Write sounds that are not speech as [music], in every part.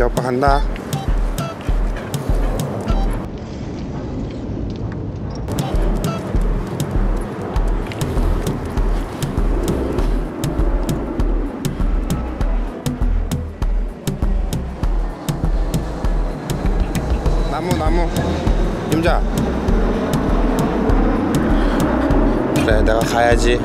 이제 오빠 간다. 나무 나무. 임자. 그래 내가 가야지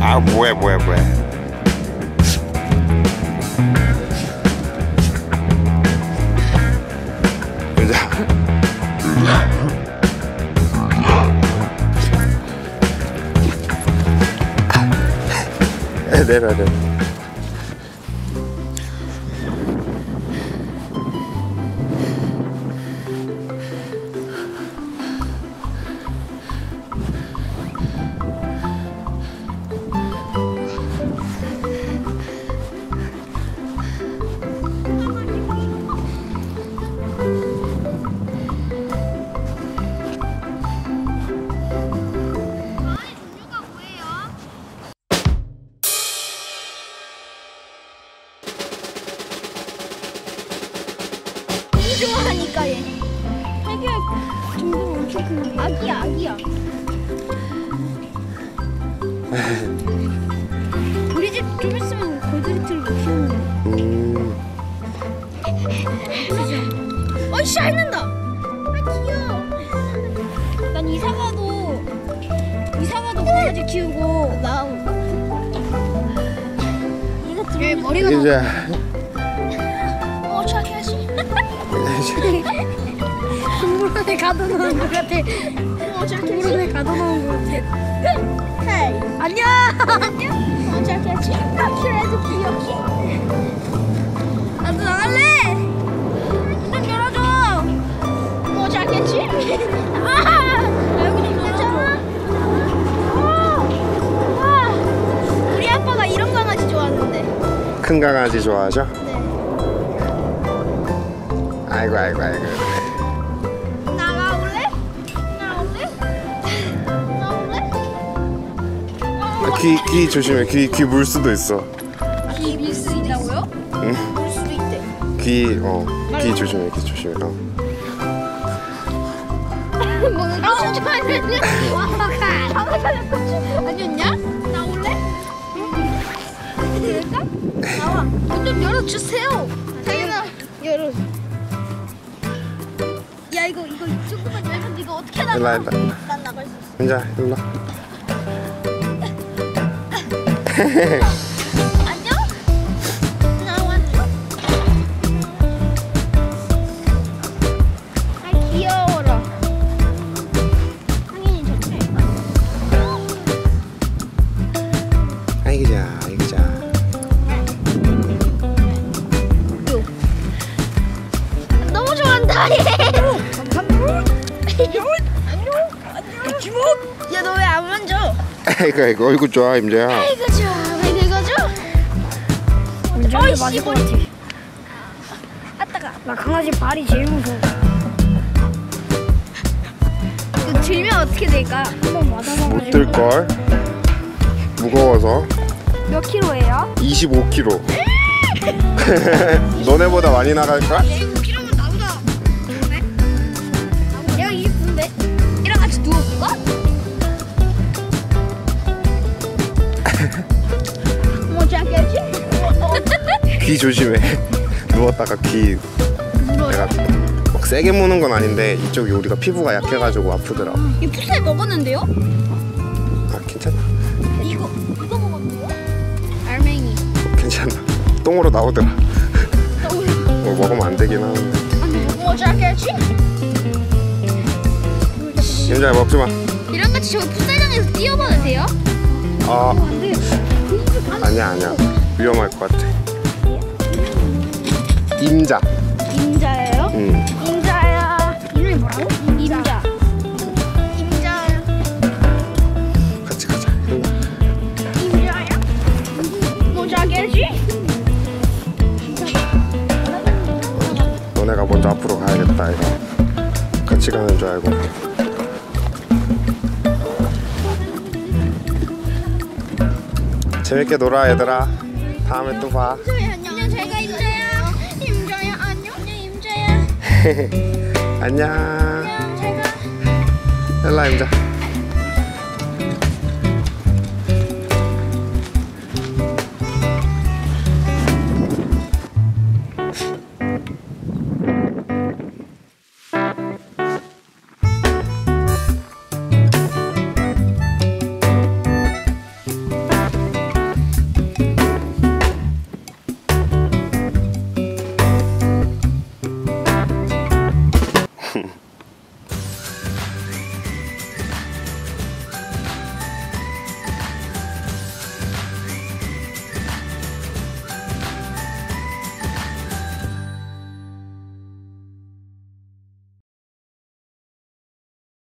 아 뭐해 임자. 에, 내려 내려 좋아하니까 얘. 되게 정도 엄청 큰 아기야 아기야. [laughs] 우리 집 좀 있으면 골드리트를 키우는 음 거. 어이 샤이는다. 아 귀여워. 난 이사가도 이사가도 강아지 키우고 나 이거 들어 머리가 이제 동물원에 가둬놓은 것 같아. 어 동물원에 가둬놓은 것 같아. 헤이. 안녕. 안녕. 어 착해야지. 그래도 귀엽지. 나도 나갈래. 문 열어줘. 어 착했지. [laughs] 아 여기 좀 열어줘. 와. 와. 우리 아빠가 이런 강아지 좋아하는데. 큰 강아지 좋아하죠? 네. 아이고 아이고 아이고 나가올래? 나올래? 나올래? 아, 귀, 귀 조심해 귀, 귀 물 수도 있어 비빌 수 있다고요? 응? 물 수도 있대. 귀, 어, 귀 조심해 귀 조심해 어. 뭐는 아, 강아지가 꽃이 아니었냐? 나올래? 나와. 문 좀 열어주세요. 일로 와, 일로 와. 난 나갈 수 있어. 임자 일로 와. 안녕? 나 왔어? 아 귀여워라. 당연히 좋지. 아이고 자 야너 왜 안 만져? 아이고 아이고 얼굴 좋아 임자야 아이고 좋아. 왜? 운전을 어이씨, 맞을 것. 같아. 아따가. 나 강아지 발이 제일 무서워. 이거 들면 어떻게 될까? 한번 맞아봐가지고. 못 들걸 무거워서 몇 킬로예요? 25kg [laughs] 너네보다 많이 나갈까? 귀 조심해 [laughs] 누웠다가 귀 내가 막 세게 무는 건 아닌데 이쪽이 우리가 피부가 약해가지고 아프더라 이 푸세 먹었는데요? 아 괜찮아 이거 이거 먹었는데요? 알맹이. 괜찮아 똥으로 나오더라 뭐 먹으면 안 되긴 하는데 뭐 잡겠지? 임자야 먹지 마 이랑 같이 저기 풋살장에서 뛰어봐도 돼요? 아. 아니야 아니야 위험할 것 같아. 임자. 임자예요? 응. 임자야. 이름이 뭐라고? 임자. 임자야. 같이 가자. 임자야. 모자겠지? 너네가 먼저 앞으로 가야겠다 이거. 같이 가는 줄 알고. 재밌게 놀아 얘들아. 다음에 또 봐. 임자야. [laughs] 안녕. 제가 일라 임자.